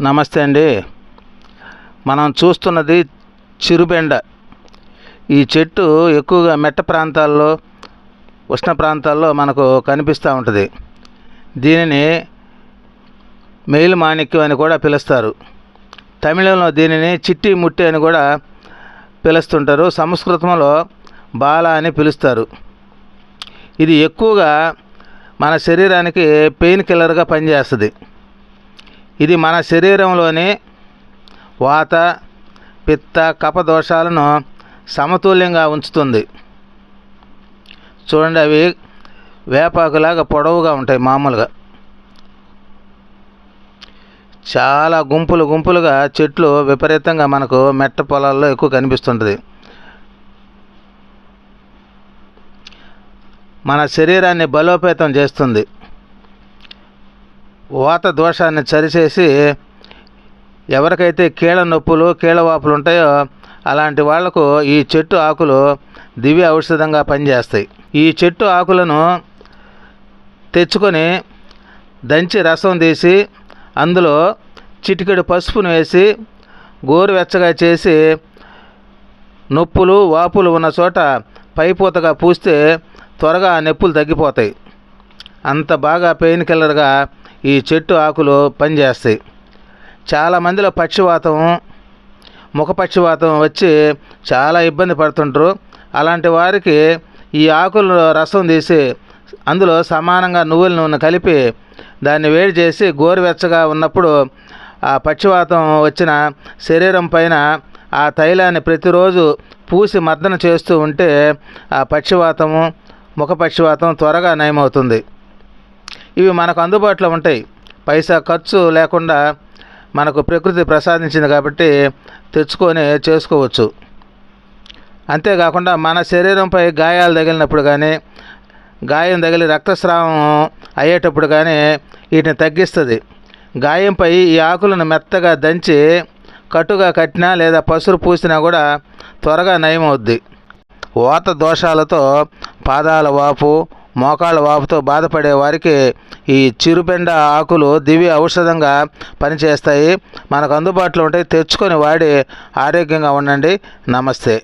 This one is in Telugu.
నమస్తే అండి. మనం చూస్తున్నది చిరుబెండ. ఈ చెట్టు ఎక్కువగా మెట్ట ప్రాంతాల్లో ఉష్ణ ప్రాంతాల్లో మనకు కనిపిస్తూ ఉంటుంది. దీనిని మెయిల్ మాణిక్యం అని కూడా పిలుస్తారు. తమిళంలో దీనిని చిట్టి ముట్టి అని కూడా పిలుస్తుంటారు. సంస్కృతంలో బాల అని పిలుస్తారు. ఇది ఎక్కువగా మన శరీరానికి పెయిన్ కిల్లర్గా పనిచేస్తుంది. ఇది మన శరీరంలోని వాత పిత్త కప దోషాలను సమతుల్యంగా ఉంచుతుంది. చూడండి అవి వేపాకులాగా పొడవుగా ఉంటాయి మామూలుగా. చాలా గుంపులు గుంపులుగా చెట్లు విపరీతంగా మనకు మెట్ట పొలాల్లో ఎక్కువ కనిపిస్తుంటుంది. మన శరీరాన్ని బలోపేతం చేస్తుంది. వాత దోషాన్ని సరిచేసి ఎవరికైతే కీళ్ళ నొప్పులు కీళ్ళవాపులు ఉంటాయో అలాంటి వాళ్ళకు ఈ చెట్టు ఆకులు దివ్య ఔషధంగా పనిచేస్తాయి. ఈ చెట్టు ఆకులను తెచ్చుకొని దంచి రసం తీసి అందులో చిటికెడు పసుపును వేసి గోరువెచ్చగా చేసి నొప్పులు వాపులు ఉన్న చోట పైపూతగా పూస్తే త్వరగా ఆ నొప్పులు తగ్గిపోతాయి. అంత బాగా పెయిన్ కిల్లర్గా ఈ చెట్టు ఆకులు పనిచేస్తాయి. చాలామందిలో పక్షివాతం ముఖ పక్షివాతం వచ్చి చాలా ఇబ్బంది పడుతుంటారు. అలాంటి వారికి ఈ ఆకులు రసం తీసి అందులో సమానంగా నువ్వుల నూనె కలిపి దాన్ని వేడి చేసి గోరువెచ్చగా ఉన్నప్పుడు ఆ పక్షివాతం వచ్చిన శరీరం పైన ఆ తైలాన్ని ప్రతిరోజు పూసి మర్దన చేస్తూ ఉంటే ఆ పక్షివాతము ముఖ పక్షివాతం త్వరగా నయమవుతుంది. ఇవి మనకు అందుబాటులో ఉంటాయి. పైసా ఖర్చు లేకుండా మనకు ప్రకృతి ప్రసాదించింది కాబట్టి తెచ్చుకొని చేసుకోవచ్చు. అంతేకాకుండా మన శరీరంపై గాయాలు తగిలినప్పుడు కానీ గాయం తగిలి రక్తస్రావం అయ్యేటప్పుడు కానీ వీటిని తగ్గిస్తుంది. గాయంపై ఈ ఆకులను మెత్తగా దంచి కట్టుగా కట్టినా లేదా పసురు పూసినా కూడా త్వరగా నయమవుద్ది. వాత దోషాలతో పాదాల వాపు మోకాళ్ళ వాపుతో బాధపడే వారికి ఈ చిరుపెండ ఆకులు దివ్య ఔషధంగా పనిచేస్తాయి. మనకు అందుబాటులో ఉంటాయి తెచ్చుకొని వాడి ఆరోగ్యంగా ఉండండి. నమస్తే.